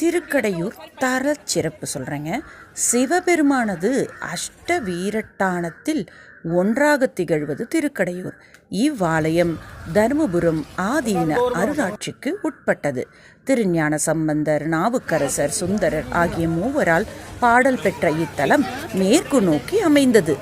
திருக்கடையூர் தர சிறப்பு சொல்கிறேங்க சிவபெருமானது அஷ்ட வீரட்டானத்தில் ஒன்றாக திகழ்வது திருக்கடையூர். இவ்வாலயம் தருமபுரம் ஆதீன அருளாட்சிக்கு உட்பட்டது. திருஞான சம்பந்தர் நாவுக்கரசர் சுந்தரர் ஆகிய மூவரால் பாடல் பெற்ற இத்தலம் மேற்கு நோக்கி அமைந்தது.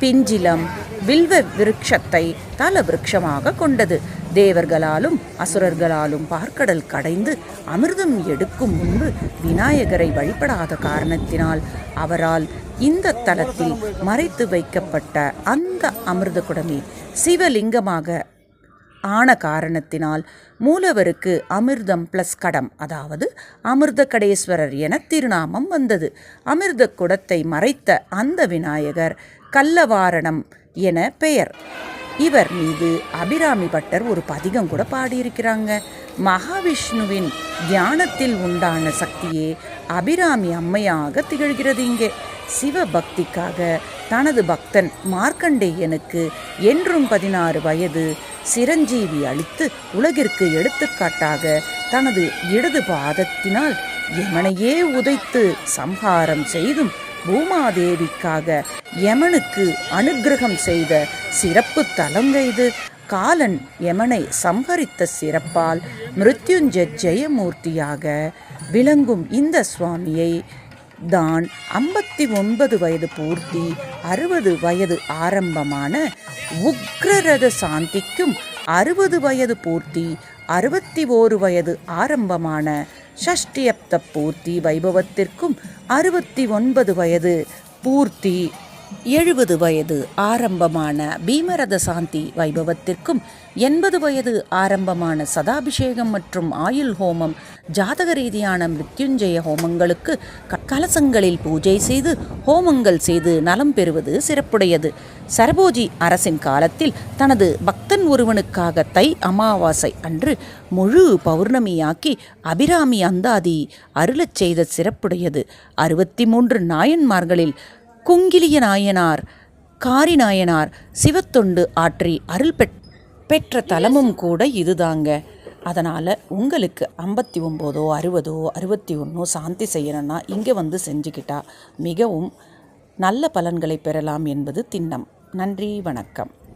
பிஞ்சிலம் வில்வ விருட்சத்தை தல விருட்சமாக கொண்டது. தேவர்களாலும் அசுரர்களாலும் பார்க்கடல் கடைந்து அமிர்தம் எடுக்கும் முன்பு விநாயகரை வழிபடாத காரணத்தினால் அவரால் இந்த தலத்தில் மறைத்து வைக்கப்பட்ட அந்த அமிர்த குடமே சிவலிங்கமாக ஆன காரணத்தினால் மூலவருக்கு அமிர்தம் ப்ளஸ் கடம் அதாவது அமிர்த கடேஸ்வரர் என திருநாமம் வந்தது. அமிர்த குடத்தை மறைத்த அந்த விநாயகர் கல்லவாரணம் என பெயர். இவர் மீது அபிராமி பட்டர் ஒரு பதிகம் கூட பாடியிருக்கிறாங்க. மகாவிஷ்ணுவின் தியானத்தில் உண்டான சக்தியே அபிராமி அம்மையாக திகழ்கிறது இங்கே. சிவபக்திக்காக தனது பக்தன் மார்க்கண்டேயனுக்கு என்றும் பதினாறு வயது சிரஞ்சீவி அளித்து உலகிற்கு எடுத்துக்காட்டாக தனது இடது பாதத்தினால் யமனையே உதைத்து சம்ஹாரம் செய்தும் பூமாதேவிக்காக யமனுக்கு அனுக்கிரகம் செய்த சிறப்பு தலங்க இது. காலன் யமனை சம்ஹரித்த சிறப்பால் மிருத்யுஞ்ச ஜெயமூர்த்தியாக விளங்கும் இந்த சுவாமியை தான் ஐம்பத்தி ஒன்பது வயது பூர்த்தி அறுபது வயது ஆரம்பமான உக்ரரத சாந்திக்கும் அறுபது வயது பூர்த்தி அறுபத்தி ஓரு வயது ஆரம்பமான ஷஷ்டியப்த பூர்த்தி வைபவத்திற்கும் அறுபத்தி ஒன்பது வயது பூர்த்தி. எழுபது வயது ஆரம்பமான பீமரத சாந்தி வைபவத்திற்கும் எண்பது வயது ஆரம்பமான சதாபிஷேகம் மற்றும் ஆயுள் ஹோமம் ஜாதக ரீதியான மிருத்யுஞ்சய ஹோமங்களுக்கு கலசங்களில் பூஜை செய்து ஹோமங்கள் செய்து நலம் பெறுவது சிறப்புடையது. சரபோஜி அரசின் காலத்தில் தனது பக்தன் ஒருவனுக்காக தை அமாவாசை அன்று முழு பௌர்ணமியாக்கி அபிராமி அந்தாதி அருளச் செய்த சிறப்புடையது. அறுபத்தி மூன்று நாயன்மார்களில் குங்கிலிய நாயனார் காரி நாயனார் சிவத்தொண்டு ஆற்றி அருள் பெற் பெற்ற தலமும் கூட இதுதாங்க. அதனால் உங்களுக்கு ஐம்பத்தி ஒம்போதோ அறுபதோ அறுபத்தி ஒன்றோ சாந்தி செய்யணும்னா இங்கே வந்து செஞ்சுக்கிட்டா மிகவும் நல்ல பலன்களை பெறலாம் என்பது திண்ணம். நன்றி வணக்கம்.